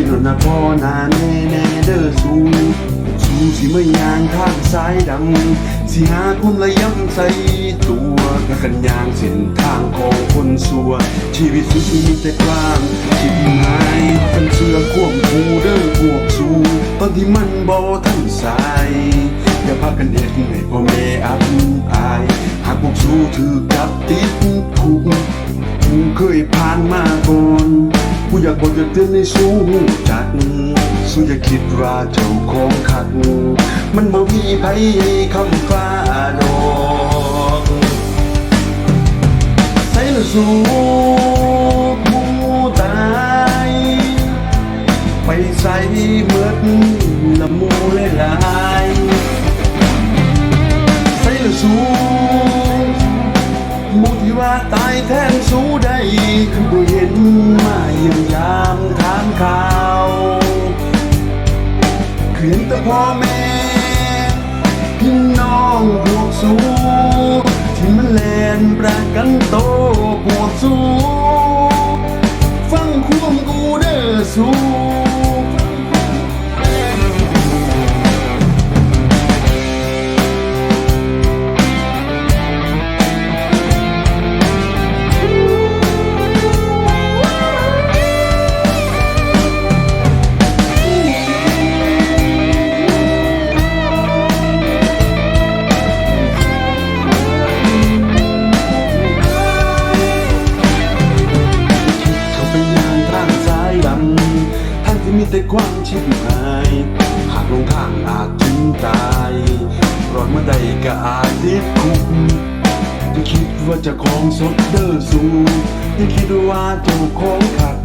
คิดแล้นะพ่อนาแน่แน่เด้อสูสูสิเมื่อยางทางซ้ายดัำสิหาคนละย่ำใส่ตัวกกันยางเส้นทางของคนสัว ชีวิตสุดมีแต่ความคิดหายกันเชื่อควบคูเด้อพวกสูตอนที่มันบ่ท่านสายอย่าพากันเด็ดให้พ่อแม่อับอาย หากพวกสูถือกับติดคุก กูเคยผ่านมาก่อนกูอยากบอกจะเตือนให้สู้จักสู้อย่าคิดว่าเจ้าของขัด มันบ่มีไผคำฟ้าดอกใส่ละสู้ผู้ตาย ไปใส่เมื่อละมู ขางข่าวคืนแต่พ่อแม่พี่น้องพวกสู้ที่มันแลนประกันโตพวกสู้ฟังควมกูเด้อสู้ มีแต่ความชิบหายหากลงทางอาจถึงตายรอดมาได้ก็อาจติดคุกอย่าคิดว่าจะของสดเด้อสูอย่าคิดว่าเจ้าของขัด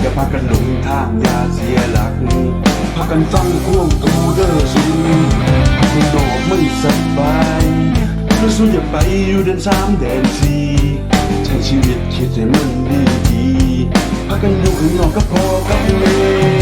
อย่าพากันหลงทางอย่าเสียหลัก พากันฟังควงกูเด้อสูคุณนอกไม่สบายแล้วสู้อย่าไปอยู่เดินสามแดนสี่ใช้ชีวิตคิดให้มันดีดีพากันอยู่ข้างนอกก็พอกับแม่ไปสู่หมูตายไปใส่มันละหมูเลย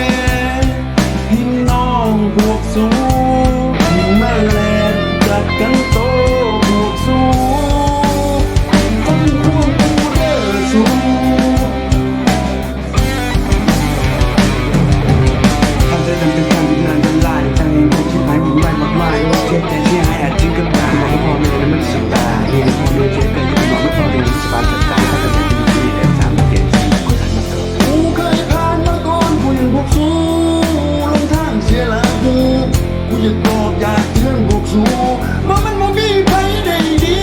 อยากบอกอยาเตือนพวกสู้ว่ามันบ่มีใครได้ดี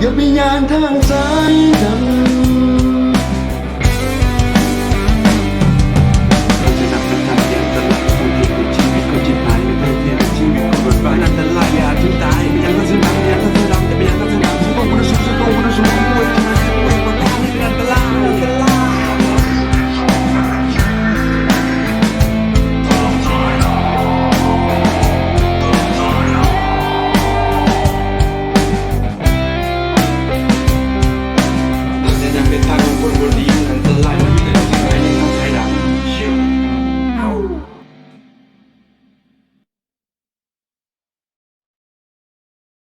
อย่าไปยานทางสายดำ